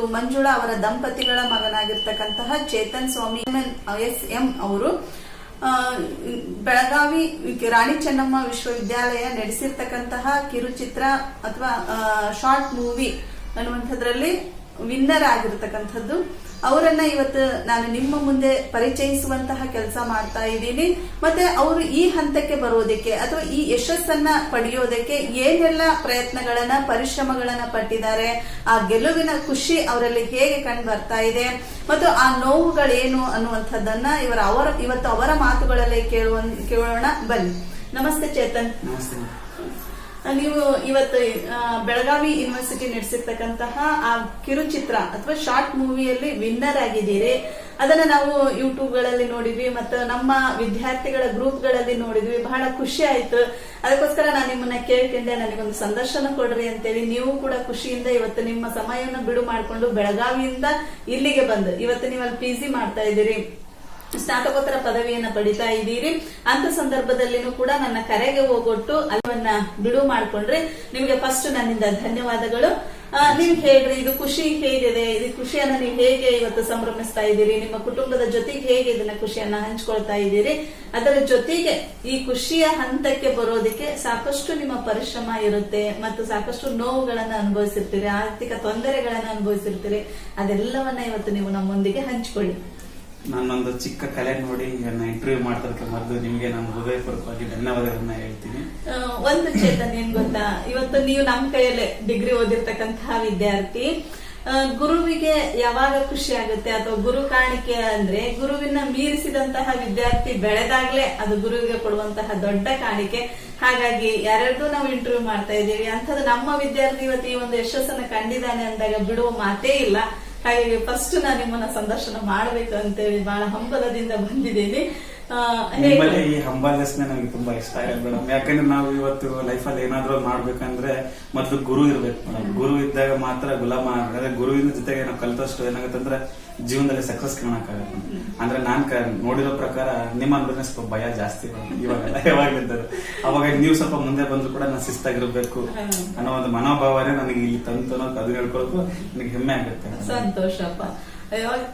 ಮತ್ತು ಮಂಜುಳಾ ಅವರ ದಂಪತಿಗಳ ಮಗನಾಗಿರ್ತಕ್ಕಂತಹ ಚೇತನ್ ಸ್ವಾಮಿ ಎಸ್ ಎಂ ಅವರು. ಬೆಳಗಾವಿ ರಾಣಿ ಚೆನ್ನಮ್ಮ ವಿಶ್ವವಿದ್ಯಾಲಯ ನಡೆಸಿರ್ತಕ್ಕಂತಹ ಕಿರುಚಿತ್ರ ಅಥವಾ ಶಾರ್ಟ್ ಮೂವಿ ಅನ್ನುವಂಥದ್ರಲ್ಲಿ ವಿನ್ನರ್ ಆಗಿರತಕ್ಕಂಥದ್ದು. ಅವರನ್ನ ಇವತ್ತು ನಾನು ನಿಮ್ಮ ಮುಂದೆ ಪರಿಚಯಿಸುವಂತಹ ಕೆಲಸ ಮಾಡ್ತಾ ಇದ್ದೀನಿ. ಮತ್ತೆ ಅವರು ಈ ಹಂತಕ್ಕೆ ಬರೋದಕ್ಕೆ ಅಥವಾ ಈ ಯಶಸ್ಸನ್ನ ಪಡೆಯೋದಕ್ಕೆ ಏನೆಲ್ಲ ಪ್ರಯತ್ನಗಳನ್ನ, ಪರಿಶ್ರಮಗಳನ್ನ ಪಟ್ಟಿದ್ದಾರೆ, ಆ ಗೆಲುವಿನ ಖುಷಿ ಅವರಲ್ಲಿ ಹೇಗೆ ಕಂಡು ಬರ್ತಾ ಇದೆ, ಮತ್ತು ಆ ನೋವುಗಳೇನು ಅನ್ನುವಂಥದ್ದನ್ನ ಇವರ ಅವರ, ಇವತ್ತು ಅವರ ಮಾತುಗಳಲ್ಲೇ ಕೇಳುವ, ಕೇಳೋಣ. ಬನ್ನಿ. ನಮಸ್ತೆ ಚೇತನ್. ನಮಸ್ತೆ. ನೀವು ಇವತ್ತು ಬೆಳಗಾವಿ ಯೂನಿವರ್ಸಿಟಿ ನಡೆಸಿರ್ತಕ್ಕಂತಹ ಆ ಕಿರುಚಿತ್ರ ಅಥವಾ ಶಾರ್ಟ್ ಮೂವಿಯಲ್ಲಿ ವಿನ್ನರ್ ಆಗಿದ್ದೀರಿ. ಅದನ್ನ ನಾವು ಯೂಟ್ಯೂಬ್ಗಳಲ್ಲಿ ನೋಡಿದ್ವಿ ಮತ್ತು ನಮ್ಮ ವಿದ್ಯಾರ್ಥಿಗಳ ಗ್ರೂಪ್ಗಳಲ್ಲಿ ನೋಡಿದ್ವಿ. ಬಹಳ ಖುಷಿ ಆಯ್ತು. ಅದಕ್ಕೋಸ್ಕರ ನಾನು ನಿಮ್ಮನ್ನ ಕೇಳ್ಕೊಂಡೆ. ನನಗೊಂದು ಸಂದರ್ಶನ ಕೊಡ್ರಿ ಅಂತೇಳಿ ನೀವು ಕೂಡ ಖುಷಿಯಿಂದ ಇವತ್ತು ನಿಮ್ಮ ಸಮಯವನ್ನು ಬಿಡು ಮಾಡಿಕೊಂಡು ಬೆಳಗಾವಿಯಿಂದ ಇಲ್ಲಿಗೆ ಬಂದು. ಇವತ್ತು ನೀವು ಅಲ್ಲಿ ಪಿ ಜಿ ಮಾಡ್ತಾ ಇದ್ದೀರಿ. ಸ್ನಾತಕೋತ್ತರ ಪದವಿಯನ್ನ ಪಡಿತಾ ಇದ್ದೀರಿ. ಅಂತ ಸಂದರ್ಭದಲ್ಲಿನೂ ಕೂಡ ನನ್ನ ಕರೆಗೆ ಹೋಗೊಟ್ಟು ಅಲ್ಲವನ್ನ ಬಿಡು ಮಾಡ್ಕೊಂಡ್ರೆ ನಿಮಗೆ ಫಸ್ಟ್ ನನ್ನಿಂದ ಧನ್ಯವಾದಗಳು. ನೀವ್ ಹೇಳ್ರಿ, ಇದು ಖುಷಿ ಹೇಗಿದೆ? ಇದು ಖುಷಿಯನ್ನ ನೀವು ಹೇಗೆ ಇವತ್ತು ಸಂಭ್ರಮಿಸ್ತಾ ಇದ್ದೀರಿ? ನಿಮ್ಮ ಕುಟುಂಬದ ಜೊತೆಗೆ ಹೇಗೆ ಇದನ್ನ ಖುಷಿಯನ್ನ ಹಂಚ್ಕೊಳ್ತಾ ಇದ್ದೀರಿ? ಅದರ ಜೊತೆಗೆ ಈ ಖುಷಿಯ ಹಂತಕ್ಕೆ ಬರೋದಕ್ಕೆ ಸಾಕಷ್ಟು ನಿಮ್ಮ ಪರಿಶ್ರಮ ಇರುತ್ತೆ ಮತ್ತು ಸಾಕಷ್ಟು ನೋವುಗಳನ್ನ ಅನುಭವಿಸಿರ್ತೀರಿ, ಆರ್ಥಿಕ ತೊಂದರೆಗಳನ್ನ ಅನುಭವಿಸಿರ್ತೀರಿ. ಅದೆಲ್ಲವನ್ನ ಇವತ್ತು ನೀವು ನಮ್ಮೊಂದಿಗೆ ಹಂಚ್ಕೊಳ್ಳಿ. ನಾನೊಂದು ಚಿಕ್ಕ ಕಲೆ ನೋಡಿ ನನ್ನ ಇಂಟರ್ವ್ಯೂ ಮಾಡ್ತಾರೆ ಮೊದಲು ನಿಮ್ಗೆ ನಾನು ಹೃದಯಪೂರ್ವಕವಾಗಿ ಧನ್ಯವಾದಗಳನ್ನ ಹೇಳ್ತೀನಿ. ಒಂದು ಚೇತನ್, ಏನ್ ಗೊತ್ತಾ? ಇವತ್ತು ನೀವು ನಮ್ಮ ಕೈಯಲ್ಲೇ ಡಿಗ್ರಿ ಓದಿರ್ತಕ್ಕಂತಹ ವಿದ್ಯಾರ್ಥಿ. ಗುರುವಿಗೆ ಯಾವಾಗ ಖುಷಿ ಆಗುತ್ತೆ? ಅಥವಾ ಗುರು ಕಾಣಿಕೆ ಅಂದ್ರೆ ಗುರುವಿನ ಮೀರಿಸಿದಂತಹ ವಿದ್ಯಾರ್ಥಿ ಬೆಳೆದಾಗ್ಲೇ ಅದು ಗುರುವಿಗೆ ಕೊಡುವಂತಹ ದೊಡ್ಡ ಕಾಣಿಕೆ. ಹಾಗಾಗಿ ಯಾರ್ಯಾರ್ದು ನಾವು ಇಂಟರ್ವ್ಯೂ ಮಾಡ್ತಾ ಇದ್ದೀವಿ. ಅಂಥದ್ದು ನಮ್ಮ ವಿದ್ಯಾರ್ಥಿ ಇವತ್ತು ಈ ಒಂದು ಯಶಸ್ಸನ್ನ ಕಂಡಿದ್ದಾನೆ ಅಂದಾಗ ಬಿಡುವ ಮಾತೇ ಇಲ್ಲ. ಹಾಗಾಗಿ ಫಸ್ಟ್ ನಾನು ನಿಮ್ಮನ್ನ ಸಂದರ್ಶನ ಮಾಡಬೇಕು ಅಂತೇಳಿ ಬಹಳ ಹಂಬಲದಿಂದ ಬಂದಿದ್ದೀನಿ ಹೇಗೆ? ನಿಮ್ಮಲ್ಲಿ ಈ ಹಂಬಲ್ನೆಸ್ನೇ ನನಗೆ ತುಂಬಾ ಇಷ್ಟ ಆಗಿದೆ ಮೇಡಮ್. ಯಾಕಂದ್ರೆ ನಾವು ಇವತ್ತು ಲೈಫಲ್ಲಿ ಏನಾದ್ರೂ ಮಾಡ್ಬೇಕಂದ್ರೆ ಮೊದಲು ಗುರು ಇರ್ಬೇಕು ಮೇಡಮ್. ಗುರು ಇದ್ದಾಗ ಮಾತ್ರ ಗುಲಾಮ ಅಂದ್ರೆ ಗುರುವಿನ ಜೊತೆಗೆ ನಾವು ಕಲಿತಷ್ಟು ಏನಾಗುತ್ತೆ ಅಂದ್ರೆ ಜೀವನದಲ್ಲಿ ಸಕ್ಸಸ್ ಕಾಣಕ್ಕಾಗತ್ತೆ ಅಂದ್ರೆ ನಾನ್ ನೋಡಿರೋ ಪ್ರಕಾರ ನಿಮ್ಮ ಅಂದ್ರೆ ಸ್ವಲ್ಪ ಭಯ ಜಾಸ್ತಿ ಇವಾಗ ಇವಾಗೆಲ್ಲ ಯಾವಾಗಿದ್ದರು ಅವಾಗ ನೀವು ಸ್ವಲ್ಪ ಮುಂದೆ ಬಂದ್ರು ಕೂಡ ನಾನು ಶಿಸ್ತಾಗಿರ್ಬೇಕು ಅನ್ನೋ ಒಂದು ಮನೋಭಾವನೆ ನನಗೆ ಇಲ್ಲಿ ತಂತು ಅನ್ನೋದು ಅದು ಹೇಳ್ಕೊಳಕು ನನಗೆ ಹೆಮ್ಮೆ ಆಗುತ್ತೆ ಸಂತೋಷಪ್ಪ.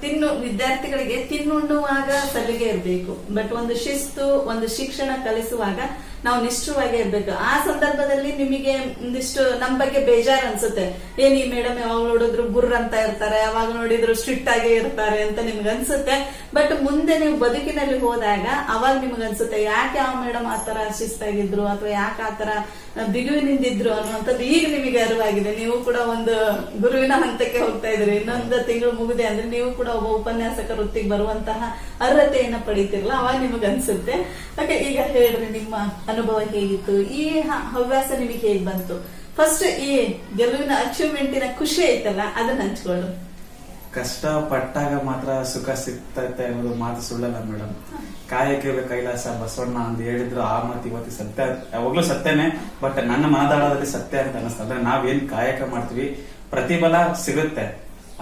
ತಿನ್ನು ವಿದ್ಯಾರ್ಥಿಗಳಿಗೆ ತಿನ್ನುಣ್ಣುವಾಗ ಸಲಿಗೆ ಇರಬೇಕು. ಬಟ್ ಒಂದು ಶಿಸ್ತು ಒಂದು ಶಿಕ್ಷಣ ಕಲಿಸುವಾಗ ನಾವು ನಿಷ್ಠವಾಗಿ ಇರ್ಬೇಕು. ಆ ಸಂದರ್ಭದಲ್ಲಿ ನಿಮಗೆ ಒಂದಿಷ್ಟು ನಮ್ ಬಗ್ಗೆ ಬೇಜಾರ್ ಅನ್ಸುತ್ತೆ ಏನ್ ಈ ಮೇಡಮ್ ಯಾವಾಗ ನೋಡಿದ್ರು ಗುರ್ ಅಂತ ಇರ್ತಾರೆ ಯಾವಾಗ ನೋಡಿದ್ರು ಸ್ಟ್ರಿಕ್ಟ್ ಆಗಿ ಇರ್ತಾರೆ ಅಂತ ನಿಮ್ಗೆ ಅನ್ಸುತ್ತೆ ಬಟ್ ಮುಂದೆ ನೀವು ಬದುಕಿನಲ್ಲಿ ಹೋದಾಗ ಅವಾಗ ನಿಮ್ಗೆ ಅನ್ಸುತ್ತೆ ಯಾಕೆ ಆ ಮೇಡಮ್ ಆತರ ಶಿಸ್ತಾಗಿದ್ರು ಅಥವಾ ಯಾಕೆ ಆತರ ಬಿಗುವಿನಿಂದಿದ್ರು ಅನ್ನುವಂಥದ್ದು ಈಗ ನಿಮಗೆ ಅರಿವಾಗಿದೆ. ನೀವು ಕೂಡ ಒಂದು ಗುರುವಿನ ಹಂತಕ್ಕೆ ಹೋಗ್ತಾ ಇದ್ರಿ. ಇನ್ನೊಂದು ತಿಂಗಳು ಮುಗಿದೆ ಅಂದ್ರೆ ನೀವು ಕೂಡ ಒಬ್ಬ ಉಪನ್ಯಾಸಕ ವೃತ್ತಿಗೆ ಬರುವಂತಹ ಅರ್ಹತೆಯನ್ನ ಪಡೀತಿರಲ್ಲ, ಅವಾಗ ನಿಮಗನ್ಸುತ್ತೆ. ಓಕೆ ಈಗ ಹೇಳ್ರಿ ನಿಮ್ಮ ಅನುಭವ ಹೇಗಿತ್ತು? ಈ ಹವ್ಯಾಸ ನಿಮಗೆ ಹೇಗೆ ಬಂತು? ಫಸ್ಟ್ ಈ ಗೆಲುವಿನ ಅಚೀವ್ಮೆಂಟಿನ ಖುಷಿ ಐತಲ್ಲ ಅದನ್ನ ಹಂಚ್ಕೊಳ್ಳು. ಕಷ್ಟ ಪಟ್ಟಾಗ ಮಾತ್ರ ಸುಖ ಸಿಗ್ತೈತೆ ಅನ್ನೋದು ಮಾತು ಸುಳ್ಳಲ್ಲ ಮೇಡಮ್ ಕಾಯಕ್ಕೆ ಕೈಲಾಸ ಬಸವಣ್ಣ ಅಂತ ಹೇಳಿದ್ರು, ಆ ಮಾತು ಇವತ್ತು ಸತ್ಯ ಯಾವಾಗ್ಲೂ ಸತ್ಯನೇ, ಬಟ್ ನನ್ನ ಮಾತಾಡೋದ್ರಲ್ಲಿ ಸತ್ಯ ಅಂತ ಅನಿಸ್ತದೆ ಅಂದ್ರೆ ನಾವೇನ್ ಕಾಯಕ ಮಾಡ್ತೀವಿ, ಪ್ರತಿಫಲ ಸಿಗುತ್ತೆ.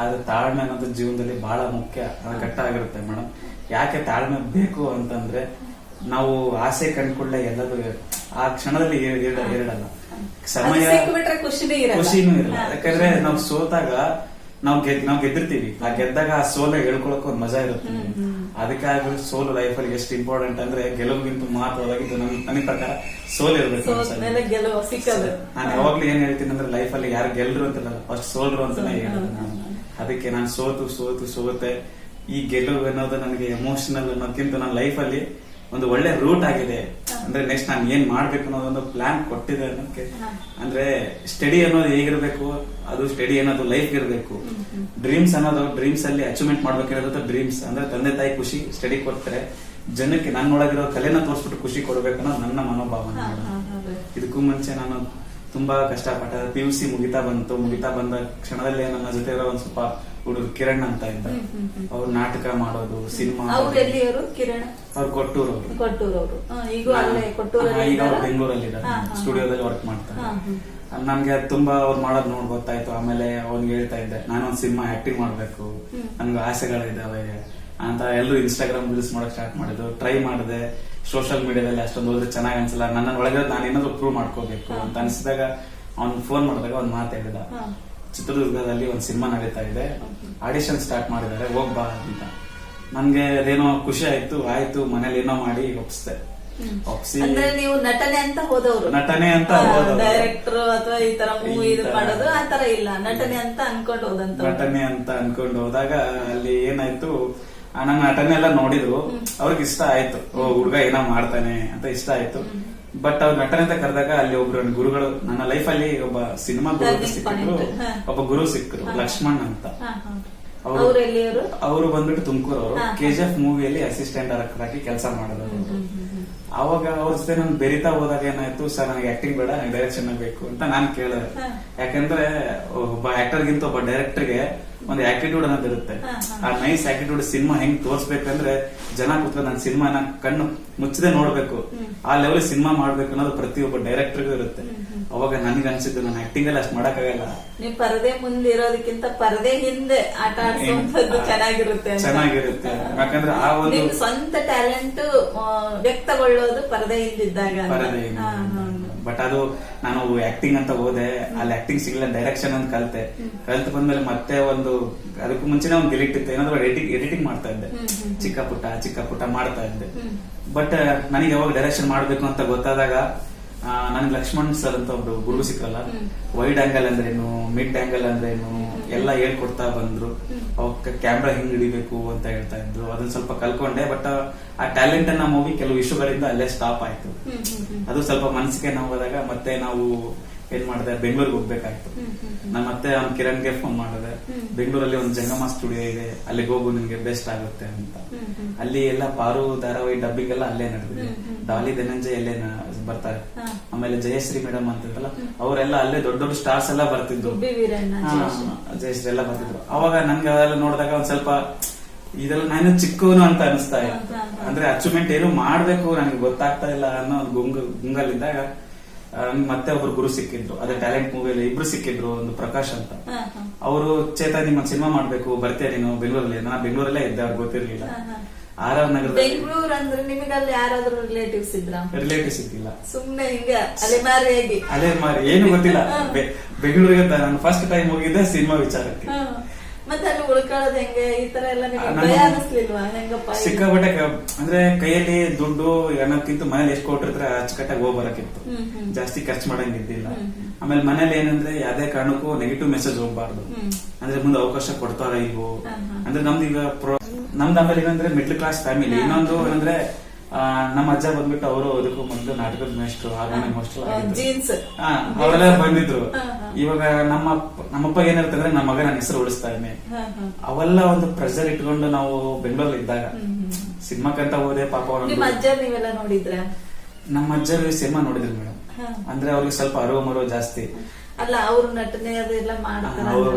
ಅದು ತಾಳ್ಮೆ ಅನ್ನೋದು ಜೀವನದಲ್ಲಿ ಬಹಳ ಮುಖ್ಯ ಘಟ್ಟ ಆಗಿರುತ್ತೆ ಮೇಡಮ್ ಯಾಕೆ ತಾಳ್ಮೆ ಬೇಕು ಅಂತಂದ್ರೆ ನಾವು ಆಸೆ ಕಂಡ್ಕೊಳ್ಳ ಎಲ್ಲದೂ ಆ ಕ್ಷಣದಲ್ಲಿ ಹೇಳಲ್ಲ ಸಮಯ ಖುಷಿನೇ ಇರಲ್ಲ. ಯಾಕಂದ್ರೆ ನಾವು ಸೋತಾಗ ನಾವು ಗೆದ್ ನಾವ್ ಗೆದ್ದಿರ್ತೀವಿ. ಆ ಗೆದ್ದಾಗ ಆ ಸೋಲ ಹೇಳ್ಕೊಳಕ್ ಒಂದ್ ಮಜಾ ಇರುತ್ತೆ. ಅದಕ್ಕಾಗಿ ಸೋಲು ಅಲ್ಲಿ ಎಷ್ಟು ಇಂಪಾರ್ಟೆಂಟ್ ಅಂದ್ರೆ ಗೆಲುವಿಗಿಂತ ಮಹತ್ವದಾಗಿದ್ದು ನನ್ ನನಗ್ ಪ್ರಕಾರ ಸೋಲ್ ಇರಬೇಕು ನಾನು ಯಾವಾಗ್ಲೂ ಏನ್ ಹೇಳ್ತೀನಿ ಅಂದ್ರೆ ಅಲ್ಲಿ ಯಾರು ಗೆಲ್ರು ಅಂತಲ್ಲ ಫಸ್ಟ್ ಸೋಲ್ರು ಅಂತ ಹೇಳೋದು ನಾನು. ಅದಕ್ಕೆ ನಾನು ಸೋತು ಸೋತು ಸೋತೆ ಈ ಗೆಲುವು ಅನ್ನೋದು ನನಗೆ ಎಮೋಷನಲ್ ಅನ್ನೋದಕ್ಕಿಂತ ನನ್ನ ಲೈಫಲ್ಲಿ ಒಂದು ಒಳ್ಳೆ ರೂಟ್ ಆಗಿದೆ. ಅಂದ್ರೆ ನೆಕ್ಸ್ಟ್ ನಾನು ಏನ್ ಮಾಡ್ಬೇಕು ಅನ್ನೋದೊಂದು ಪ್ಲಾನ್ ಕೊಟ್ಟಿದೆ ಅದಕ್ಕೆ. ಅಂದ್ರೆ ಸ್ಟಡಿ ಅನ್ನೋದು ಹೇಗಿರ್ಬೇಕು ಅದು ಸ್ಟಡಿ ಅನ್ನೋದು ಲೈಫ್ ಇರಬೇಕು. ಡ್ರೀಮ್ಸ್ ಅನ್ನೋದು ಡ್ರೀಮ್ಸ್ ಅಲ್ಲಿ ಅಚೀವ್ಮೆಂಟ್ ಮಾಡ್ಬೇಕಿರೋದು ಡ್ರೀಮ್ಸ್ ಅಂದ್ರೆ ತಂದೆ ತಾಯಿ ಖುಷಿ ಸ್ಟಡಿ ಕೊಡ್ತಾರೆ. ಜನಕ್ಕೆ ನನ್ನೊಳಗಿರೋ ಕಲೆನ ತೋರಿಸ್ಬಿಟ್ಟು ಖುಷಿ ಕೊಡ್ಬೇಕು ಅನ್ನೋದು ನನ್ನ ಮನೋಭಾವನೆ. ಇದಕ್ಕೂ ಮುಂಚೆ ನಾನು ತುಂಬಾ ಕಷ್ಟಪಟ್ಟ ಪಿ ಯು ಸಿ ಮುಗಿತಾ ಬಂತು. ಮುಗಿತಾ ಬಂದ ಕ್ಷಣದಲ್ಲಿ ನನ್ನ ಜೊತೆ ಇರೋ ಒಂದ್ ಸ್ವಲ್ಪ ಹುಡುಗರು ಕಿರಣ್ ಅಂತ ಇದ್ದ. ಅವ್ರು ನಾಟಕ ಮಾಡೋದು ಸಿನಿಮಾ ಅವ್ರು ಕಿರಣ್? ಅವ್ರು ಕೊಟ್ಟೂರು ಅವರು ಈಗ ಅಲ್ಲೇ ಕೊಟ್ಟೂರಲ್ಲಿ ಈಗ ಅವ್ರು? ಬೆಂಗಳೂರಲ್ಲಿ. ಸ್ಟುಡಿಯೋದಲ್ಲಿ ವರ್ಕ್ ಮಾಡ್ತಾರೆ. ನನ್ಗೆ ಅದ್ ತುಂಬಾ ಅವ್ರು ಮಾಡೋದ್ ನೋಡ್ ಗೊತ್ತಾಯ್ತು. ಆಮೇಲೆ ಅವ್ನ್ ಹೇಳ್ತಾ ಇದ್ದೆ ನಾನೊಂದ್ ಸಿನಿಮಾ ಆಕ್ಟಿಂಗ್ ಮಾಡ್ಬೇಕು. ನನ್ಗೆ ಆಸೆಗಳಿದಾವೆ ಅಂತ ಎಲ್ಲರೂ ಇನ್ಸ್ಟಾಗ್ರಾಮ್ ರೀಲ್ಸ್ ಮಾಡಕ್ ಸ್ಟಾರ್ಟ್ ಮಾಡಿದ್ರು. ಟ್ರೈ ಮಾಡಿದೆ. ಸೋಷಿಯಲ್ ಮೀಡಿಯಾದಲ್ಲಿ ಅಷ್ಟೊಂದು ಹೋದ್ರೆ ಚೆನ್ನಾಗಿ ಅನ್ಸಲ್ಲ. ನನ್ನ ಒಳಗೆ ನಾನು ಏನಾದ್ರು ಪ್ರೂವ್ ಮಾಡ್ಕೋಬೇಕು ಅಂತ ಅನ್ಸಿದಾಗ ಅವ್ನ್ ಫೋನ್ ಮಾಡಿದಾಗ ಒಂದ್ ಮಾತು ಹೇಳಿದ. ಹಾ. ಚಿತ್ರದುರ್ಗದಲ್ಲಿ ಒಂದು ಸಿನಿಮಾ ನಡೀತಾ ಇದೆ. ಆಡಿಷನ್ ಸ್ಟಾರ್ಟ್ ಮಾಡಿದ್ದಾರೆ. ಹೋಗ್ಬಾ ಅಂತ. ನನ್ಗೆ ಅದೇನೋ ಖುಷಿ ಆಯ್ತು. ಆಯ್ತು ಮನೇಲಿ ಏನೋ ಮಾಡಿ ಒಪ್ಸ್ದೆ. ಒಪ್ಸಿ. ಅಂದ್ರೆ ನೀವು ನಟನೆ ಅಂತ ಹೋದವರು. ನಟನೆ ಅಂತ. ಡೈರೆಕ್ಟರ್ ಅಥವಾ ಈ ತರ ಮೂವಿ ಇದು ಮಾಡೋದು ಆ ತರ ಇಲ್ಲ. ನಟನೆ ಅಂತ ಅನ್ಕೊಂಡು ಹೋದಂತ ನಟನೆ ಅಂತ ಅನ್ಕೊಂಡು ಹೋದಾಗ ಅಲ್ಲಿ ಏನಾಯ್ತು? ನನ್ನ ನಟನೆ ಎಲ್ಲ ನೋಡಿದ್ರು ಅವ್ರಿಗೆ ಇಷ್ಟ ಆಯ್ತು. ಓ ಹುಡ್ಗ ಏನೋ ಮಾಡ್ತಾನೆ ಅಂತ ಇಷ್ಟ ಆಯ್ತು. ಬಟ್ ಅವ್ರ ನಟನೆ ಅಂತ ಕರೆದಾಗ ಅಲ್ಲಿ ಒಬ್ರು ಗುರುಗಳು ನನ್ನ ಲೈಫ್ ಅಲ್ಲಿ ಒಬ್ಬ ಸಿನಿಮಾ ಗುರು ಸಿಕ್ಕಿದ್ರು. ಒಬ್ಬ ಗುರು ಸಿಕ್ಕರು ಲಕ್ಷ್ಮಣ್ ಅಂತ. ಅವ್ರು- ಬಂದ್ಬಿಟ್ಟು ತುಮಕೂರು ಅವರು. ಕೆ ಜಿ ಎಫ್ ಮೂವಿಯಲ್ಲಿ ಅಸಿಸ್ಟೆಂಟ್ ಡೈರೆಕ್ಟರ್ ಆಗಿ ಕೆಲಸ ಮಾಡೋದು. ಅವಾಗ ಅವ್ರ ಜೊತೆ ನಾನು ಬೆರಿತಾ ಹೋದಾಗ ಏನಾಯ್ತು ಸರ್ ನನಗೆ ಆಕ್ಟಿಂಗ್ ಬೇಡ ನನಗೆ ಡೈರೆಕ್ಷನ್ ಬೇಕು ಅಂತ ನಾನು ಕೇಳಿದೆ. ಯಾಕಂದ್ರೆ ಒಬ್ಬ ಆಕ್ಟರ್ಗಿಂತ ಒಬ್ಬ ಡೈರೆಕ್ಟರ್ಗೆ ಒಂದು ಆಟಿಟ್ಯೂಡ್ ಅನ್ನೋದು ಇರುತ್ತೆ. ಆ ನೈಸ್ ಆಟಿಟ್ಯೂಡ್ ಸಿನಿಮಾ ಹೆಂಗ್ ತೋರ್ಸ್ಬೇಕಂದ್ರೆ ಜನ ಕೂತ್ರೆ ನನ್ನ ಸಿನಿಮಾನ ಕಣ್ಣು ಮುಚ್ಚದೆ ನೋಡ್ಬೇಕು ಆ ಲೆವೆಲ್ ಸಿನಿಮಾ ಮಾಡ್ಬೇಕು ಅನ್ನೋದು ಪ್ರತಿಯೊಬ್ಬ ಡೈರೆಕ್ಟರ್ಗೂ ಇರುತ್ತೆ ಅವಾಗ ನನಗೆ ಅನ್ಸಿದ್ದು ನಾನು ಆಕ್ಟಿಂಗ್ ಅಲ್ಲಿ ಅಷ್ಟು ಮಾಡಕ್ಕಾಗಲ್ಲ ನೀವು ಪರದೆ ಮುಂದೆ ಇರೋದಕ್ಕಿಂತ ಪರದೆ ಹಿಂದೆ ಆಟ ಆಡಿಸುವಂತದ್ದು. ಚೆನ್ನಾಗಿರುತ್ತೆ. ಚೆನ್ನಾಗಿರುತ್ತೆ. ಯಾಕಂದ್ರೆ ಆ ಒಂದು- ಸ್ವಂತ ಟ್ಯಾಲೆಂಟ್ ವ್ಯಕ್ತಗೊಳ್ಳೋದು ಪರದೆ ಹಿಂದಿದ್ದಾಗ. ಪರದೆ. ಬಟ್ ಅದು ನಾನು ಆಕ್ಟಿಂಗ್ ಅಂತ ಹೋದೆ ಅಲ್ಲಿ ಆಕ್ಟಿಂಗ್ ಸಿಗ್ಲಿಲ್ಲ ಡೈರೆಕ್ಷನ್ ಅಂತ ಕಲ್ತೆ. ಕಲ್ತ್ ಬಂದ್ಮೇಲೆ ಮತ್ತೆ ಒಂದು ಅದಕ್ಕೂ ಮುಂಚೆನೆ ಒಂದು ಗಿಲಿಟ್ ಇತ್ತು. ಏನಾದ್ರು ಎಡಿಟಿಂಗ್ ಎಡಿಟಿಂಗ್ ಮಾಡ್ತಾ ಇದ್ದೆ. ಚಿಕ್ಕ ಪುಟ್ಟ ಚಿಕ್ಕ ಪುಟ್ಟ ಮಾಡ್ತಾ ಇದ್ದೆ. ಬಟ್ ನನಗೆ ಯಾವಾಗ ಡೈರೆಕ್ಷನ್ ಮಾಡಬೇಕು ಅಂತ ಗೊತ್ತಾದಾಗ ನನ್ಗೆ ಲಕ್ಷ್ಮಣ್ ಸರ್ ಅಂತ ಒಬ್ರು ಗುರು ಸಿಕ್ಕಲ್ಲ. ವೈಡ್ ಆಂಗಲ್ ಅಂದ್ರೇನು ಮಿಡ್ ಆಂಗಲ್ ಅಂದ್ರೇನು ಎಲ್ಲ ಹೇಳ್ಕೊಡ್ತಾ ಬಂದ್ರು. ಅವಕ್ಕೆ ಕ್ಯಾಮ್ರಾ ಹೆಂಗ್ ಹಿಡಿಬೇಕು ಅಂತ ಹೇಳ್ತಾ ಇದ್ರು. ಅದನ್ನ ಸ್ವಲ್ಪ ಕಲ್ಕೊಂಡೆ ಬಟ್ ಆ ಟ್ಯಾಲೆಂಟ್ ಅನ್ನ ಮೂವಿ ಕೆಲವು ಇಶ್ಯೂಗಳಿಂದ ಅಲ್ಲೇ ಸ್ಟಾಪ್ ಆಯ್ತು. ಅದು ಸ್ವಲ್ಪ ಮನಸ್ಸಿಗೆ ನೋವಾದಾಗ ಮತ್ತೆ ನಾವು ಏನ್ ಮಾಡಿದೆ ಬೆಂಗಳೂರಿಗೆ ಹೋಗ್ಬೇಕಾಯ್ತು. ನಾನು ಮತ್ತೆ ಅವ್ನ್ ಕಿರಣ್ಗೆ ಫೋನ್ ಮಾಡಿದೆ ಬೆಂಗಳೂರಲ್ಲಿ ಒಂದು ಜಂಗಮ ಸ್ಟುಡಿಯೋ ಇದೆ ಅಲ್ಲಿಗೆ ಹೋಗು ನಿಮ್ಗೆ ಬೆಸ್ಟ್ ಆಗುತ್ತೆ ಅಂತ. ಅಲ್ಲಿ ಎಲ್ಲ ಪಾರು ಧಾರಾವಾಹಿ ಡಬ್ಬಿಂಗ್ ಎಲ್ಲ ಅಲ್ಲೇ ನಡೆದಿದೆ. ಡಾಲಿ ಧನಂಜಯ ಅಲ್ಲೇ ಬರ್ತಾರೆ ಆಮೇಲೆ ಜಯಶ್ರೀ ಮೇಡಮ್ ಅಂತಿದ್ರಲ್ಲ ಅವರೆಲ್ಲ ಅಲ್ಲೇ ದೊಡ್ಡ ದೊಡ್ಡ ಸ್ಟಾರ್ಸ್ ಎಲ್ಲ ಬರ್ತಿದ್ರು ಜಯಶ್ರೀ. ಎಲ್ಲ ಬರ್ತಿದ್ರು ಅವಾಗ ನಂಗೆ ಅವೆಲ್ಲ ನೋಡಿದಾಗ ಒಂದ್ ಸ್ವಲ್ಪ ಇದೆಲ್ಲ ನಾನು ಚಿಕ್ಕವನು ಅಂತ ಅನಿಸ್ತಾ ಇಲ್ಲ ಇತ್ತು. ಅಂದ್ರೆ ಅಚೀವ್ಮೆಂಟ್ ಏನು ಮಾಡ್ಬೇಕು ನನಗೆ ಗೊತ್ತಾಗ್ತಾ ಇಲ್ಲ ಅನ್ನೋ ಒಂದು ಗುಂಗ ಗುಂಗಲ್ಲಿದ್ದಾಗ ಮತ್ತೆ ಒಬ್ರು ಗುರು ಸಿಕ್ಕಿದ್ರು. ಅದೇ ಟ್ಯಾಲೆಂಟ್ ಮೂವಿಯಲ್ಲಿ ಇಬ್ರು ಸಿಕ್ಕಿದ್ರು ಒಂದು ಪ್ರಕಾಶ್ ಅಂತ. ಅವರು ಚೇತ ನಿಮ್ಮ ಸಿನಿಮಾ ಮಾಡ್ಬೇಕು ಬರ್ತೀಯ ನೀನು ಬೆಂಗಳೂರಲ್ಲಿ? ನಾ ಬೆಂಗಳೂರಲ್ಲೇ ಇದ್ದೆ ಗೊತ್ತಿರ್ಲಿಲ್ಲ. ಹಾ, ಹಾ. ಆರ್ ಆರ್ ನಗರದಲ್ಲಿ ಬೆಂಗಳೂರು ಅಂದ್ರೆ ನಿಮಗೆ ಅಲ್ಲಿ ಯಾರಾದ್ರೂ ರಿಲೇಟಿವ್ಸ್ ಇದ್ರ? ರಿಲೇಟಿವ್ಸ್ ಸಿಕ್ಕಿಲ್ಲ ಸುಮ್ನೆ ಹಿಂಗೆ ಅಲೆಮಾರಿಯಾಗಿ. ಅದೇ ಮಾರಿ ಏನು ಗೊತ್ತಿಲ್ಲ. ಬೆಂಗಳೂರಿಗೆ ನಾನು ಫಸ್ಟ್ ಟೈಮ್ ಹೋಗಿದ್ದೆ ಸಿನಿಮಾ ವಿಚಾರಕ್ಕೆ. ಮತ್ತೆ ಅಲ್ಲಿ ಉಳ್ಕೊಳ್ಳೋದು ಹೆಂಗೆ? ಈ ತರ ಎಲ್ಲ ನಿಮಗೆ ನಾನು- ಭಯ ಅನಿಸ್ಲಿಲ್ವಾ? ಹೆಂಗಪ್ಪ ಇದು? ಸಿಕ್ಕಾಪಟ್ಟೆ ಅಂದ್ರೆ ಕೈಯಲ್ಲಿ ದುಡ್ಡು ಅನ್ನೋಕ್ಕಿಂತ ಮನೇಲಿ ಎಷ್ಟು ಕೊಟ್ಟಿರ್ತಾರೆ ಅಚ್ಚುಕಟ್ಟಾಗಿ ಹೋಗ್ ಬರಕ್ಕಿತ್ತು. ಜಾಸ್ತಿ ಖರ್ಚು ಮಾಡಂಗಿದ್ದಿಲ್ಲ. ಆಮೇಲೆ ಮನೇಲಿ ಏನಂದ್ರೆ ಯಾವ್ದೇ ಕಾರಣಕ್ಕೂ ನೆಗೆಟಿವ್ ಮೆಸೇಜ್ ಹೋಗ್ಬಾರ್ದು. ಅಂದ್ರೆ ಮುಂದೆ ಅವಕಾಶ ಕೊಡ್ತಾರ ಹಾ. ಅಂದ್ರೆ ನಮ್ದು ಈಗ ನಮ್ದು ಆಮೇಲೆ ಏನಂದ್ರೆ ಮಿಡ್ಲ್ ಕ್ಲಾಸ್ ಫ್ಯಾಮಿಲಿ ಇನ್ನೊಂದು ಏನಂದ್ರೆ ನಮ್ಮ ಅಜ್ಜ ಬಂದ್ಬಿಟ್ಟು ಅವರು ಅದಕ್ಕೂ ಮೊದಲು ನಾಟಕದ ಮೇಷ್ಟ್ರು ಹಾರ್ಮೋನಿಯಂ ಮಾಸ್ಟರ್ ಅವರೆಲ್ಲ ಬಂದಿದ್ರು. ಇವಾಗ ನಮ್ಮ ನಮ್ಮಪ್ಪ ಏನಿರುತ್ತೆ ಅಂದ್ರೆ ನಮ್ಮ ಮಗ ನನ್ನ ಹೆಸರು ಉಳಿಸ್ತಾ ಇದ್ದೀನಿ. ಅವೆಲ್ಲ ಒಂದು ಪ್ರೆಷರ್ ಇಟ್ಕೊಂಡು ನಾವು ಬೆಂಗಳೂರಲ್ಲಿ ಇದ್ದಾಗ. ಸಿನಿಮಾಕ್ಕಂತ ಹೋದೆ ಪಾಪ ನೋಡಿದ್ರ? ನಮ್ಮ ಅಜ್ಜರು ಸಿನಿಮಾ ನೋಡಿದ್ರು ಮೇಡಮ್. ಅಂದ್ರೆ ಅವ್ರಿಗೆ ಸ್ವಲ್ಪ ಅರಿವು ಮರೋ ಜಾಸ್ತಿ. ಅಲ್ಲ ಅವ್ರು ನಟನೆ ಅದೆಲ್ಲ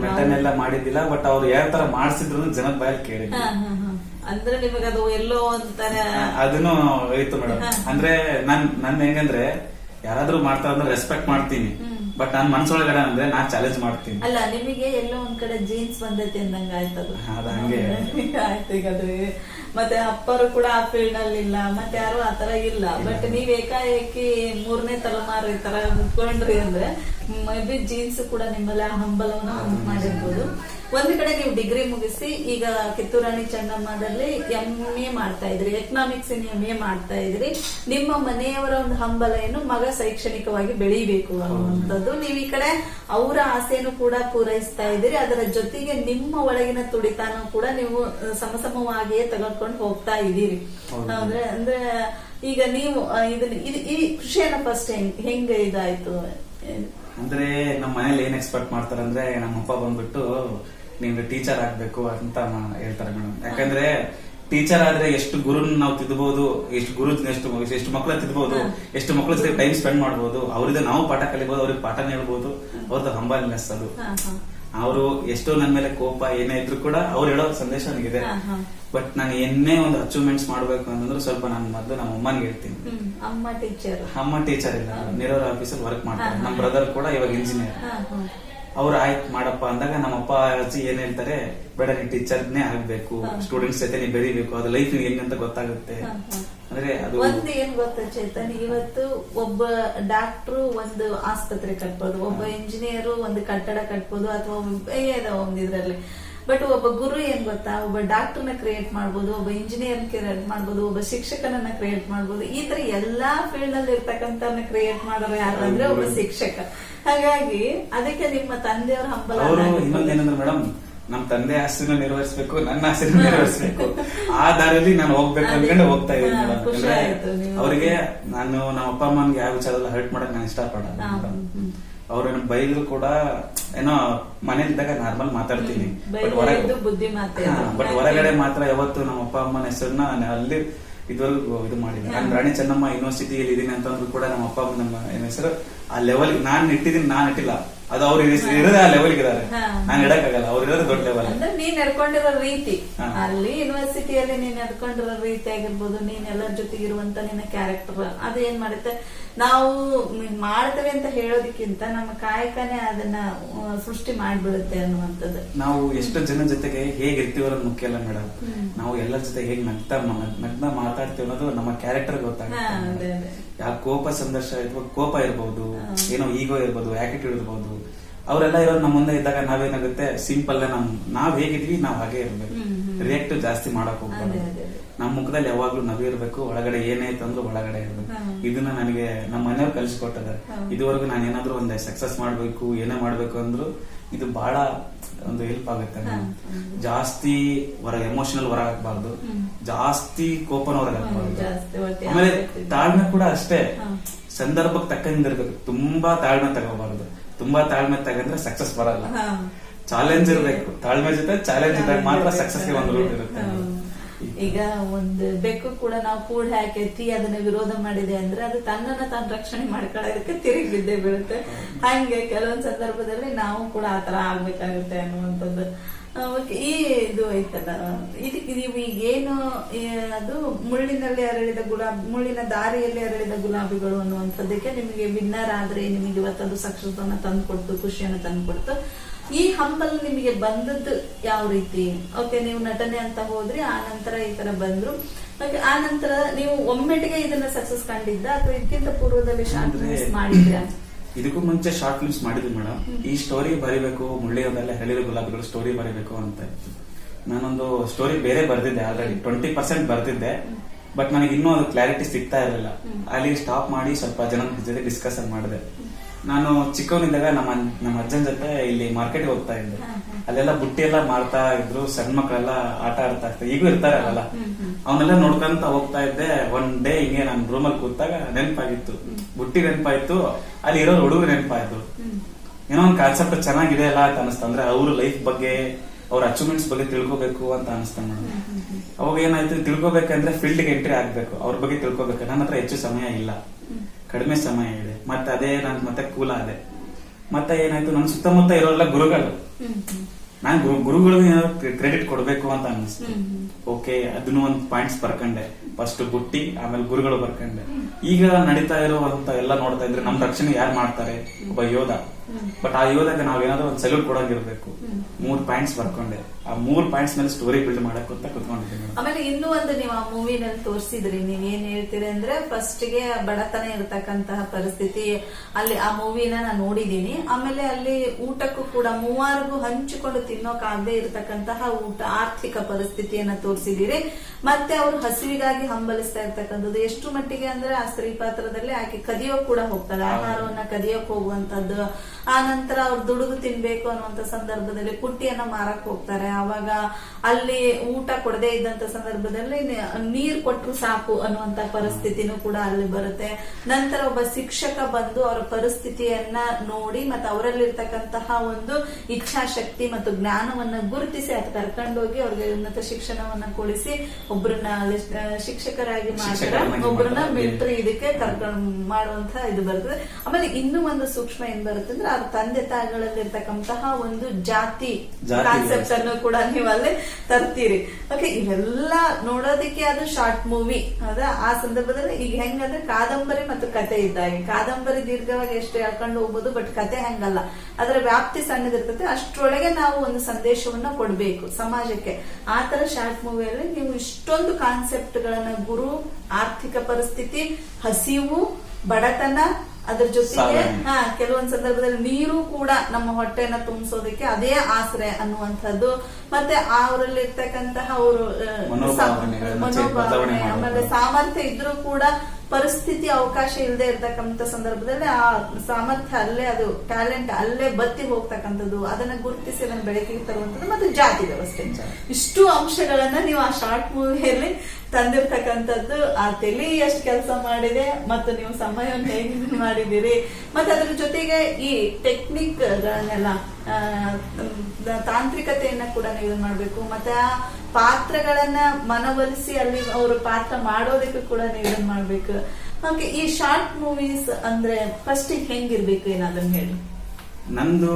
ನಟನೆಲ್ಲ ಮಾಡಿದ್ದಿಲ್ಲ ಬಟ್ ಅವ್ರು ಯಾವ ತರ ಮಾಡಿಸಿದ್ರು ಜನದ ಬಾಯಲ್ಲಿ ಕೇಳಿದ್ರು ಅಂದ್ರೆ ನಿಮಗೆ ಅದು ಎಲ್ಲೋ ಅಂತಾನೆ ಅದನ್ನು ಇತ್ತು ಮೇಡಮ್. ಅಂದ್ರೆ ನನ್ ನನ್ ಹೆಂಗಂದ್ರೆ ಯಾರಾದ್ರೂ ಮಾಡ್ತಾರ ಅಂದ್ರೆ ರೆಸ್ಪೆಕ್ಟ್ ಮಾಡ್ತೀನಿ. ಬಟ್ ನನ್ ಮನ್ಸೊಳಗಡೆ ಅಂದ್ರೆ ನಾ ಚಾಲೆಂಜ್ ಮಾಡ್ತೀನಿ. ಅಲ್ಲ ನಿಮಗೆ ಎಲ್ಲೋ ಒಂದ್ ಕಡೆ ಜೀನ್ಸ್ ಬಂದೈತೆ ಅಂದಂಗ ಆಯ್ತದ ಅದ ಹಂಗೆ. ಆಯ್ತು ಈಗ ಅದು. ಮತ್ತೆ ಅಪ್ಪರು ಕೂಡ ಆ ಫೀಲ್ಡ್ ಅಲ್ಲಿ ಇಲ್ಲ ಮತ್ತೆ ಯಾರು ಆತರ ಇಲ್ಲ. ಬಟ್ ನೀವ್ ಏಕಾಏಕಿ ಮೂರನೇ ತಲೆಮಾರು ಈ ತರ ಮುತ್ಕೊಂಡ್ರಿ ಅಂದ್ರೆ ಮೇ ಬಿ ಜೀನ್ಸ್ ಕೂಡ ನಿಮ್ಮಲ್ಲಿ ಆ ಹಂಬಲವನ್ನ ಮಾಡಿರ್ಬೋದು ಒಂದ್ ಕಡೆ ನೀವು ಡಿಗ್ರಿ ಮುಗಿಸಿ ಈಗ ಕಿತ್ತೂರಾಣಿ ಚೆನ್ನಮ್ಮದಲ್ಲಿ ಎಂ ಎ ಮಾಡ್ತಾ ಇದ್ರಿ ಎಕನಾಮಿಕ್ಸ್ ಇನ್ ಎಂ ಎ ಮಾಡ್ತಾ ಇದ್ರಿ. ನಿಮ್ಮ ಮನೆಯವರ ಒಂದು ಹಂಬಲ ಏನು ಮಗ ಶೈಕ್ಷಣಿಕವಾಗಿ ಬೆಳಿಬೇಕು ಅನ್ನುವಂಥದ್ದು. ನೀವು ಈ ಕಡೆ ಅವರ ಆಸೆಯನ್ನು ಕೂಡ ಪೂರೈಸ್ತಾ ಇದ್ದೀರಿ. ಅದರ ಜೊತೆಗೆ ನಿಮ್ಮ ಒಳಗಿನ ತುಡಿತಾನು ಕೂಡ ನೀವು ಸಮಸಮವಾಗಿಯೇ ತಗೊಂಡ್ಕೊಂಡು ಹೋಗ್ತಾ ಇದ್ದೀರಿ. ಅಂದ್ರೆ ಅಂದ್ರೆ ಈಗ ನೀವು ಇದನ್ನ ಇದು ಈ ಕೃಷಿಯನ್ನ ಫಸ್ಟ್ ಹೆಂಗ್ ಹೆಂಗ ಇದಾಯ್ತು? ಅಂದ್ರೆ ನಮ್ಮ ಮನೇಲಿ ಏನ್ ಎಕ್ಸ್ಪೆಕ್ಟ್ ಮಾಡ್ತಾರಂದ್ರೆ ನಮ್ಮಪ್ಪ ಬಂದ್ಬಿಟ್ಟು ನೀನು ಟೀಚರ್ ಆಗ್ಬೇಕು ಅಂತ ಹೇಳ್ತಾರೆ ಮೇಡಮ್. ಯಾಕಂದ್ರೆ ಟೀಚರ್ ಆದ್ರೆ ಎಷ್ಟು ಗುರುನ್ ನಾವು ತಿದ್ಬಹುದು ಎಷ್ಟು ಗುರು ಎಷ್ಟು ಎಷ್ಟು ಮಕ್ಕಳ ತಿದ್ಬಹುದು ಎಷ್ಟು ಮಕ್ಕಳ ಜೊತೆ ಟೈಮ್ ಸ್ಪೆಂಡ್ ಮಾಡಬಹುದು ಅವ್ರಿಂದ ನಾವು ಪಾಠ ಕಲಿಬಹುದು ಅವ್ರಿಗೆ ಪಾಠ ಹೇಳ್ಬಹುದು ಅವ್ರದ್ದು ಹಂಬಲ್ನೆಸ್ ಅದು. ಅವರು ಎಷ್ಟೋ ನನ್ನ ಮೇಲೆ ಕೋಪ ಏನೇ ಇದ್ರು ಕೂಡ ಅವ್ರು ಹೇಳೋ ಸಂದೇಶ ನನಗಿದೆ. ಬಟ್ ನಾನು ಏನೇ ಒಂದು ಅಚೀವ್ಮೆಂಟ್ಸ್ ಮಾಡ್ಬೇಕು ಅಂತಂದ್ರೆ ಸ್ವಲ್ಪ ನಾನು ಮೊದಲು ನಮ್ಮ ಅಮ್ಮನಿಗೆ ಹೇಳ್ತೀನಿ. ಅಮ್ಮ ಟೀಚರ್ ಅಮ್ಮ ಟೀಚರ್ ಇಲ್ಲ ನೀರವ್ರ ಆಫೀಸಲ್ಲಿ ವರ್ಕ್ ಮಾಡ್ತಾರೆ. ನಮ್ಮ ಬ್ರದರ್ ಕೂಡ ಇವಾಗ ಇಂಜಿನಿಯರ್ ಅವ್ರು ಆಯ್ತ್ ಮಾಡಪ್ಪ. ಅಂದಾಗ ನಮ್ಮ ಅಪ್ಪ ಅಜ್ಜಿ ಏನ್ ಹೇಳ್ತಾರೆ ಬೇಡ ನೀನ್ ಟೀಚರ್ನೇ ಆಗ್ಬೇಕು ಸ್ಟೂಡೆಂಟ್ಸ್ ಜೊತೆ ನೀ ಬೆರಿಬೇಕು ಅದು ಲೈಫ್ ಹೆಂಗಂತ ಗೊತ್ತಾಗುತ್ತೆ. ಅಂದ್ರೆ ಅದು ಒಂದ್ ಏನ್ ಗೊತ್ತಾ ಚೇತನ್ ಇವತ್ತು ಒಬ್ಬ ಡಾಕ್ಟ್ರು ಒಂದು ಆಸ್ಪತ್ರೆ ಕಟ್ಬೋದು ಒಬ್ಬ ಇಂಜಿನಿಯರ್ ಒಂದು ಕಟ್ಟಡ ಕಟ್ಬೋದು ಅಥವಾ ಏನೋ ಒಂದ್ ಇದ್ರಲ್ಲಿ. ಬಟ್ ಒಬ್ಬ ಗುರು ಏನ್ ಗೊತ್ತಾ? ಒಬ್ಬ ಡಾಕ್ಟರ್ನ ಕ್ರಿಯೇಟ್ ಮಾಡ್ಬೋದು ಒಬ್ಬ ಇಂಜಿನಿಯರ್ ಕ್ರಿಯೇಟ್ ಮಾಡ್ಬೋದು ಒಬ್ಬ ಶಿಕ್ಷಕನನ್ನ ಕ್ರಿಯೇಟ್ ಮಾಡ್ಬೋದು. ಈ ತರ ಎಲ್ಲಾ ಫೀಲ್ಡ್ನಲ್ಲಿ ಇರ್ತಕ್ಕಂಥ ಕ್ರಿಯೇಟ್ ಮಾಡೋರು ಯಾರು ಅಂದ್ರೆ ಒಬ್ಬ ಶಿಕ್ಷಕ. ಹಾಗಾಗಿ ಅದಕ್ಕೆ ನಿಮ್ಮ ತಂದೆಯವ್ರ ಹಂಬಲ. ಇನ್ನೊಂದೇನಂದ್ರೆ ಮೇಡಮ್ ನಮ್ ತಂದೆ ಆಸ್ತಿನ ನಿರ್ವಹಿಸಬೇಕು ನನ್ನ ಆಸ್ತಿನ ನಿರ್ವಹಿಸಬೇಕು ಆ ದಾರಿಯಲ್ಲಿ ನಾನು ಹೋಗ್ಬೇಕು ಅಂದ್ಕೊಂಡು ಅನ್ಕೊಂಡು ಹೋಗ್ತಾ ಇದ್ದೀನಿ. ಅವರಿಗೆ ನಾನು ನಮ್ಮ ಅಪ್ಪ ಅಮ್ಮನ್ಗೆ ಯಾವ ವಿಚಾರದಲ್ಲಿ ಹರ್ಟ್ ಮಾಡಕ್ ನಾನು ಇಷ್ಟಪಡಲ್ಲ ಹಾ, ಬೈಲು ಕೂಡ ಏನೋ ಮನೇಲಿದ್ದಾಗ ನಾರ್ಮಲ್ ಮಾತಾಡ್ತೀನಿ. ಬಟ್ ಹೊರಗಡೆ ಮಾತ್ರ ಯಾವತ್ತು ನಮ್ಮ ಅಪ್ಪ ಅಮ್ಮನ ಹೆಸರನ್ನ ನಾನು ಅಲ್ಲಿ ಇದ್ರಲ್ಲಿ ಇದು ಮಾಡಿದ್ದೆ ನಾನು ರಾಣಿ ಚೆನ್ನಮ್ಮ ಯೂನಿವರ್ಸಿಟಿಯಲ್ಲಿ ಇದೀನಿ ಅಂತಂದ್ರು ಕೂಡ ನಮ್ಮ ಅಪ್ಪ ಅಮ್ಮ ನಮ್ಮ ಏನ್ ಹೆಸರು ಆ ಲೆವೆಲ್ ನಾನ್ ಇಟ್ಟಿದ್ದೀನಿ ನಾನ್ ಇಟ್ಟಿಲ್ಲ. ಅದು ಅವ್ರು ಇರೋದೇ ಆ ಲೆವೆಲ್ ಇದಾರೆ. ಹಾ. ನಾನು ಇಡಕ್ಕಾಗಲ್ಲ ಅವ್ರು ಇರೋದು ದೊಡ್ಡ ಲೆವೆಲ್ ಅಂದ್ರೆ ನೀನ್ ನಡ್ಕೊಂಡಿರೋ ರೀತಿ. ಅಲ್ಲಿ ಯೂನಿವರ್ಸಿಟಿಯಲ್ಲಿ ನೀನ್ ನಡ್ಕೊಂಡಿರೋ ರೀತಿ ಆಗಿರ್ಬೋದು ನೀನ್ ಎಲ್ಲರ ಜೊತೆಗೆ ಇರುವಂತ ನಿನ್ನ ಕ್ಯಾರೆಕ್ಟರ್ ಅದು ಏನ್ ಮಾಡುತ್ತೆ? ನಾವು ಮಾಡ್ತೇವೆ ಅಂತ ಹೇಳೋದಕ್ಕಿಂತ ನಮ್ಮ ಕಾಯಕನೇ ಅದನ್ನ ಸೃಷ್ಟಿ ಮಾಡ್ಬಿಡುತ್ತೆ ಅನ್ನುವಂಥದ್ದು. ನಾವು ಎಷ್ಟು ಜನ ಜೊತೆಗೆ ಹೇಗೆ ಇರ್ತೀವಿ ಅನ್ನೋದು ಮುಖ್ಯ ಅಲ್ಲ ಮೇಡಮ್. ನಾವು ಎಲ್ಲರ ಜೊತೆ ಹೇಗೆ ನಗ್ತಾ ನಗ್ತಾ ಮಾತಾಡ್ತೀವಿ ಅನ್ನೋದು ನಮ್ಮ ಕ್ಯಾರೆಕ್ಟರ್ ಗೊತ್ತಾಗುತ್ತೆ. ಯಾವ ಕೋಪ ಸಂದರ್ಶ ಅಥವಾ ಕೋಪ ಇರ್ಬೋದು ಹಾ. ಏನೋ ಈಗೋ ಇರ್ಬೋದು ಆಟಿಟ್ಯೂಡ್ ಇರ್ಬೋದು. ಅವರೆಲ್ಲ ಇರೋದು ನಮ್ಮ ಮುಂದೆ ಇದ್ದಾಗ ನಾವೇನಾಗುತ್ತೆ? ಸಿಂಪಲ್ ನಮ್ ನಾವ್ ಹೇಗಿದ್ವಿ ನಾವ್ ಹಾಗೆ ಇರ್ಬೇಕು. ರಿಯಾಕ್ಟ್ ಜಾಸ್ತಿ ಮಾಡಕ್ ಹೋಗ್ಬಾರ್ದು. ನಮ್ಮ ಮುಖದಲ್ಲಿ ಯಾವಾಗ್ಲೂ ನಗು ಇರ್ಬೇಕು ಒಳಗಡೆ ಏನೇ ತಂದ್ರು ಒಳಗಡೆ ಇರ್ಬೇಕು. ಇದನ್ನ ನನಗೆ ನಮ್ಮ ಮನೆಯವ್ರು ಕಲಿಸ್ಕೊಟ್ಟಿದ್ದಾರೆ. ಇದುವರೆಗೂ ನಾನು ಏನಾದ್ರೂ ಒಂದ್ ಸಕ್ಸಸ್ ಮಾಡ್ಬೇಕು ಏನೇ ಮಾಡ್ಬೇಕು ಅಂದ್ರು ಇದು ಬಹಳ ಒಂದು ಹೆಲ್ಪ್ ಆಗುತ್ತೆ. ಜಾಸ್ತಿ ಹೊರ ಎಮೋಷನಲ್ ಹೊರ ಹಾಕ್ಬಾರ್ದು ಜಾಸ್ತಿ ಕೋಪನ ಹೊರಗೆ ಹಾಕ್ಬಾರ್ದು ಆಮೇಲೆ. ತಾಳ್ಮೆ ಕೂಡ ಅಷ್ಟೇ. ಸಂದರ್ಭಕ್ಕೆ ತಕ್ಕಂಗಿರ್ಬೇಕು. ತುಂಬಾ ತಾಳ್ಮೆ ತಗೋಬಾರ್ದು. ತುಂಬಾ ತಾಳ್ಮೆ ತಗಂದ್ರೆ ಸಕ್ಸಸ್ ಬರಲ್ಲ. ಚಾಲೆಂಜ್ ಇರ್ಬೇಕು. ತಾಳ್ಮೆ ಜೊತೆ ಚಾಲೆಂಜ್ ಇದ್ದಾಗ ಮಾತ್ರ ಸಕ್ಸಸ್ ಒಂದು ರೂಟ್ ಇರುತ್ತೆ. ಈಗ ಒಂದು ಬೆಕ್ಕು ಕೂಡ ನಾವು ಕೂಡ ಹಾಕೈತಿ ಅದನ್ನ ವಿರೋಧ ಮಾಡಿದೆ ಅಂದ್ರೆ ಅದು ತನ್ನನ್ನ ತಾನು ರಕ್ಷಣೆ ಮಾಡ್ಕೊಳ್ಳೋದಕ್ಕೆ ತಿರುಗಿ ಬಿದ್ದೇ ಬೀಳುತ್ತೆ. ಹಂಗೆ ಕೆಲವೊಂದ್ ಸಂದರ್ಭದಲ್ಲಿ ನಾವು ಕೂಡ ಆತರ ಆಗ್ಬೇಕಾಗುತ್ತೆ ಅನ್ನುವಂಥದ್ದು. ಓಕೆ ಈ ಇದು ಐತಲ್ಲ, ಇದಕ್ಕೆ ನೀವು ಈಗ ಏನು ಅದು ಮುಳ್ಳಿನಲ್ಲಿ ಅರಳಿದ ಗುಲಾಬಿ, ಮುಳ್ಳಿನ ದಾರಿಯಲ್ಲಿ ಅರಳಿದ ಗುಲಾಬಿಗಳು ಅನ್ನುವಂಥದ್ದಕ್ಕೆ ನಿಮಗೆ ವಿನ್ನರ್ ಆದ್ರೆ ನಿಮಗೆ ಇವತ್ತದು ಸಕ್ಸಸ್ ಅನ್ನ ತಂದ್ಕೊಡ್ತು, ಖುಷಿಯನ್ನು ತಂದ್ಕೊಡ್ತು. ಈ ಹಂಬಲ್ ನಿಮಗೆ ಬಂದದ್ದು ಯಾವ ರೀತಿ? ಓಕೆ ನೀವು ನಟನೆ ಅಂತ ಹೋದ್ರಿ ಆ ನಂತರ ಈ ತರ ಬಂದ್ರು. ಆ ನಂತರ ನೀವು ಒಮ್ಮೆಟ್ಟಿಗೆ ಇದನ್ನ ಸಕ್ಸಸ್ ಕಂಡಿದ್ದ ಅಥವಾ ಇದಕ್ಕಿಂತ ಪೂರ್ವದಲ್ಲಿ ಶಾರ್ಟ್ ಮಾಡಿದ್ರಾ? ಇದಕ್ಕೂ ಮುಂಚೆ ಶಾರ್ಟ್ ಫಿಲ್ಮ್ಸ್ ಮಾಡಿದ್ವಿ ಮೇಡಮ್ ಈ ಸ್ಟೋರಿ ಬರಿಬೇಕು ಅದೆಲ್ಲ ಹೇಳಿದ ಗುಲಾಬಿಗಳು ಸ್ಟೋರಿ ಬರಿಬೇಕು ಅಂತ. ಇತ್ತು ನಾನೊಂದು ಸ್ಟೋರಿ ಬೇರೆ ಬರ್ದಿದ್ದೆ ಆಲ್ರೆಡಿ ಟ್ವೆಂಟಿ ಪರ್ಸೆಂಟ್ ಬರ್ತಿದ್ದೆ ಬಟ್ ನನಗೆ ಇನ್ನೂ ಅದು ಕ್ಲಾರಿಟಿ ಸಿಗ್ತಾ ಇರಲಿಲ್ಲ. ಅಲ್ಲಿ ಸ್ಟಾಪ್ ಮಾಡಿ ಸ್ವಲ್ಪ ಜನ ಜೊತೆ ಡಿಸ್ಕಷನ್ ಮಾಡಿದೆ. ನಾನು ಚಿಕ್ಕವನಿದ್ದಾಗ ನಮ್ಮ ನಮ್ಮ ಅಜ್ಜನ ಜೊತೆ ಇಲ್ಲಿ ಮಾರ್ಕೆಟ್ ಹೋಗ್ತಾ ಇದ್ದೆ. ಅಲ್ಲೆಲ್ಲ ಬುಟ್ಟಿ ಎಲ್ಲ ಮಾರ್ತಾ ಇದ್ರು ಸಣ್ಣ ಮಕ್ಕಳೆಲ್ಲ ಆಟ ಆಡ್ತಾ ಇರ್ತಾರೆ. ಈಗೂ ಇರ್ತಾರೆ ಅಲ್ಲ ಅವನ್ನೆಲ್ಲ ನೋಡ್ಕೊಂತ ಹೋಗ್ತಾ ಇದ್ದೆ. ಒನ್ ಡೇ ಹಿಂಗೆ ನಾನು ರೂಮಲ್ಲಿ ಕೂತಾಗ ನೆನಪಾಗಿತ್ತು. ಬುಟ್ಟಿ ನೆನಪಾಯ್ತು ಅಲ್ಲಿ ಇರೋ ಹುಡುಗರು ನೆನಪಾಯ್ತು. ಏನೋ ಒಂದು ಕಾನ್ಸೆಪ್ಟ್ ಚೆನ್ನಾಗಿದೆ ಅಲ್ಲ ಅಂತ ಅನಿಸ್ತು. ಅಂದ್ರೆ ಅವ್ರ ಲೈಫ್ ಬಗ್ಗೆ ಅವ್ರ ಅಚೀವ್ಮೆಂಟ್ಸ್ ಬಗ್ಗೆ ತಿಳ್ಕೊಬೇಕು ಅಂತ ಅನಿಸ್ತಾ ಮೇಡಮ್ ಅವಾಗ ಏನಾಯ್ತು ತಿಳ್ಕೊಬೇಕಂದ್ರೆ ಫೀಲ್ಡ್ಗೆ ಎಂಟ್ರಿ ಆಗ್ಬೇಕು. ಅವ್ರ ಬಗ್ಗೆ ತಿಳ್ಕೊಬೇಕು. ನನ್ನ ಹತ್ರ ಹೆಚ್ಚು ಸಮಯ ಇಲ್ಲ. ಕಡಿಮೆ ಸಮಯ ಇದೆ. ಮತ್ತೆ ಅದೇ ನಾನು ಮತ್ತೆ ಕೂಲ ಅದೇ ಮತ್ತೆ ಏನಾಯ್ತು ನನ್ನ ಸುತ್ತಮುತ್ತ ಇರೋಲ್ಲ ಗುರುಗಳು. ನಾನು ಗುರು ಗುರುಗಳಿಗೆ ಕ್ರೆಡಿಟ್ ಕೊಡ್ಬೇಕು ಅಂತ ಅನ್ನಿಸ್ತು ಓಕೆ ಅದನ್ನು ಒಂದು ಪಾಯಿಂಟ್ಸ್ ಬರ್ಕಂಡೆ. ಫಸ್ಟ್ ಬುಟ್ಟಿ ಆಮೇಲೆ ಗುರುಗಳು ಬರ್ಕಂಡೆ. ಈಗ ನಡೀತಾ ಇರುವಂತ ಎಲ್ಲ ನೋಡ್ತಾ ಇದ್ರೆ ನಮ್ ರಕ್ಷಣೆ ಯಾರು ಮಾಡ್ತಾರೆ? ಒಬ್ಬ ಯೋಧ. ಬಟ್ ಆ ಯುವದಾಗ ನಾವೇನಾದ್ರೂ ಒಂದು ಸೆಲ್ಯೂಟ್ ಕೊಡೋಗಿರ್ಬೇಕು. ಮೂರ್ ಪಾಯಿಂಟ್ಸ್ ಬರ್ಕೊಂಡೆ. ಆ ಮೂರ್ ಪಾಯಿಂಟ್ಸ್ ಮೇಲೆ ಸ್ಟೋರಿ ಬಿಲ್ಡ್ ಮಾಡಕ್ ಅಂತ ಕುತ್ಕೊಂಡಿದ್ದೀನಿ ಆಮೇಲೆ ಇನ್ನೂ ಒಂದು ನೀವು ಆ ಮೂವಿನಲ್ಲಿ ತೋರಿಸಿದ್ರಿ. ನೀವ್ ಏನ್ ಹೇಳ್ತೀರಿ ಅಂದ್ರೆ ಫಸ್ಟ್ಗೆ ಬಡತನ ಇರತಕ್ಕಂತಹ ಪರಿಸ್ಥಿತಿ ಅಲ್ಲಿ ಆ ಮೂವಿನ ನಾನು ನೋಡಿದೀನಿ ಆಮೇಲೆ ಅಲ್ಲಿ ಊಟಕ್ಕೂ ಕೂಡ ಮೂವಾರಿಗೂ ಹಂಚಿಕೊಂಡು ತಿನ್ನೋಕಾಗದೆ ಇರತಕ್ಕಂತಹ ಊಟ, ಆರ್ಥಿಕ ಪರಿಸ್ಥಿತಿಯನ್ನ ತೋರಿಸಿದಿರಿ ಮತ್ತೆ ಅವ್ರು ಹಸಿವಿಗಾಗಿ ಹಂಬಲಿಸ್ತಾ ಇರ್ತಕ್ಕಂಥದ್ದು ಎಷ್ಟು ಮಟ್ಟಿಗೆ ಅಂದ್ರೆ ಆ ಸ್ತ್ರೀ ಪಾತ್ರದಲ್ಲಿ ಆಕೆ ಕದಿಯೋಕ್ ಕೂಡ ಹೋಗ್ತಾರೆ ಆಹಾರವನ್ನ ಕದಿಯೋಕ್ ಹೋಗುವಂತದ್ದು ಆ ನಂತರ ಅವ್ರು ದುಡುಗು ತಿನ್ಬೇಕು ಅನ್ನುವಂತ ಸಂದರ್ಭದಲ್ಲಿ ಪುಟ್ಟಿಯನ್ನ ಮಾರಕ್ ಹೋಗ್ತಾರೆ. ಅವಾಗ ಅಲ್ಲಿ ಊಟ ಕೊಡದೇ ಇದ್ದಂತ ಸಂದರ್ಭದಲ್ಲಿ ನೀರ್ ಕೊಟ್ರು ಸಾಕು ಅನ್ನುವಂತ ಪರಿಸ್ಥಿತಿನೂ ಕೂಡ ಅಲ್ಲಿ ಬರುತ್ತೆ. ನಂತರ ಒಬ್ಬ ಶಿಕ್ಷಕ ಬಂದು ಅವರ ಪರಿಸ್ಥಿತಿಯನ್ನ ನೋಡಿ ಮತ್ತೆ ಅವರಲ್ಲಿರ್ತಕ್ಕಂತಹ ಒಂದು ಇಚ್ಛಾಶಕ್ತಿ ಮತ್ತು ಜ್ಞಾನವನ್ನ ಗುರುತಿಸಿ ಅದು ಕರ್ಕೊಂಡೋಗಿ ಅವ್ರಿಗೆ ಉನ್ನತ ಶಿಕ್ಷಣವನ್ನ ಕೊಡಿಸಿ ಒಬ್ಬರನ್ನ ಶಿಕ್ಷಕರಾಗಿ ಮಾಡ್ತಾರೆ. ಒಬ್ಬರನ್ನ. ಮಿಲಿಟರಿ ಇದಕ್ಕೆ ಕರ್ಕೊಂಡು ಮಾಡುವಂತ ಇದು ಬರ್ತದೆ. ಆಮೇಲೆ ಇನ್ನೂ ಒಂದು ಸೂಕ್ಷ್ಮ ಏನ್ ಬರುತ್ತೆ ಅಂದ್ರೆ ತಂದೆ ತಾಯಿಗಳಲ್ಲಿ ಇರ್ತಕ್ಕಂತಹ ಒಂದು ಜಾತಿ ಜಾತಿ ಕಾನ್ಸೆಪ್ಟ್ ಅನ್ನು ಕೂಡ ನೀವು ಅಲ್ಲಿ ತರ್ತೀರಿ. ಓಕೆ ಇವೆಲ್ಲ ನೋಡೋದಕ್ಕೆ ಅದು ಶಾರ್ಟ್ ಮೂವಿ ಅದ ಆ ಸಂದರ್ಭದಲ್ಲಿ ಈಗ ಹೆಂಗಂದ್ರೆ ಕಾದಂಬರಿ ಮತ್ತು ಕತೆ ಇದ್ದಾಗೆ ಕಾದಂಬರಿ ದೀರ್ಘವಾಗಿ ಎಷ್ಟು ಹೇಳ್ಕೊಂಡು ಹೋಗ್ಬೋದು ಬಟ್ ಕತೆ ಹೆಂಗಲ್ಲ. ಅದರ ವ್ಯಾಪ್ತಿ ಸಣ್ಣದಿರ್ತದೆ. ಅಷ್ಟರೊಳಗೆ ನಾವು ಒಂದು ಸಂದೇಶವನ್ನ ಕೊಡಬೇಕು ಸಮಾಜಕ್ಕೆ. ಆ ತರ ಶಾರ್ಟ್ ಮೂವಿಯಲ್ಲಿ ನೀವು ಇಷ್ಟೊಂದು ಕಾನ್ಸೆಪ್ಟ್ ಗಳನ್ನ ಗುರು ಆರ್ಥಿಕ ಪರಿಸ್ಥಿತಿ ಹಸಿವು ಬಡತನ ಅದ್ರ ಜೊತೆಗೆ. ಹಾ ಕೆಲವೊಂದ್ ಸಂದರ್ಭದಲ್ಲಿ ನೀರು ಕೂಡ ನಮ್ಮ ಹೊಟ್ಟೆನ ತುಂಬಿಸೋದಕ್ಕೆ ಅದೇ ಆಸರೆ ಅನ್ನುವಂಥದ್ದು ಮತ್ತೆ ಅವರಲ್ಲಿ ಇರ್ತಕ್ಕಂತಹ ಅವರು ಮನೋಭಾವನೆ. ಆಮೇಲೆ ಸಾಮರ್ಥ್ಯ ಇದ್ರೂ ಕೂಡ ಪರಿಸ್ಥಿತಿ ಅವಕಾಶ ಇಲ್ಲದೆ ಇರ್ತಕ್ಕಂಥ ಸಂದರ್ಭದಲ್ಲಿ ಆ ಸಾಮರ್ಥ್ಯ ಅಲ್ಲೇ ಅದು ಟ್ಯಾಲೆಂಟ್ ಅಲ್ಲೇ ಬತ್ತಿ ಹೋಗ್ತಕ್ಕಂಥದ್ದು, ಅದನ್ನ ಗುರುತಿಸಿ ಅದನ್ನ ಬೆಳಕಿಗೆ ತರುವಂಥದ್ದು ಮತ್ತು ಜಾತಿ ವ್ಯವಸ್ಥೆ. ಇಷ್ಟು ಅಂಶಗಳನ್ನ ನೀವು ಆ ಶಾರ್ಟ್ ಮೂವಿಯಲ್ಲಿ ತಂದಿರ್ತಕ್ಕಂಥದ್ದು. ಆ ತಲೆ ಎಷ್ಟು ಕೆಲಸ ಮಾಡಿದೆ ಮತ್ತು ನೀವು ಸಮಯವನ್ನು ಹೇಗೆ ಮಾಡಿದ್ದೀರಿ. ಮತ್ತೆ ಅದ್ರ ಜೊತೆಗೆ ಈ ಟೆಕ್ನಿಕ್ ತಾಂತ್ರಿಕತೆಯನ್ನ ಕೂಡ ನೀವು ಇದನ್ನ ಮಾಡ್ಬೇಕು. ಮತ್ತೆ ಪಾತ್ರಗಳನ್ನ ಮನವೊಲಿಸಿ ಅಲ್ಲಿ ಅವರು ಪಾತ್ರ ಮಾಡೋದಕ್ಕೂ ಕೂಡ ನೀವು ಮಾಡ್ಬೇಕು? ಓಕೆ ಈ ಶಾರ್ಟ್ ಮೂವೀಸ್ ಅಂದ್ರೆ ಫಸ್ಟ್ ಹೆಂಗಿರ್ಬೇಕು ಏನಾದ್ರು ಹೇಳಿ. ನಂದು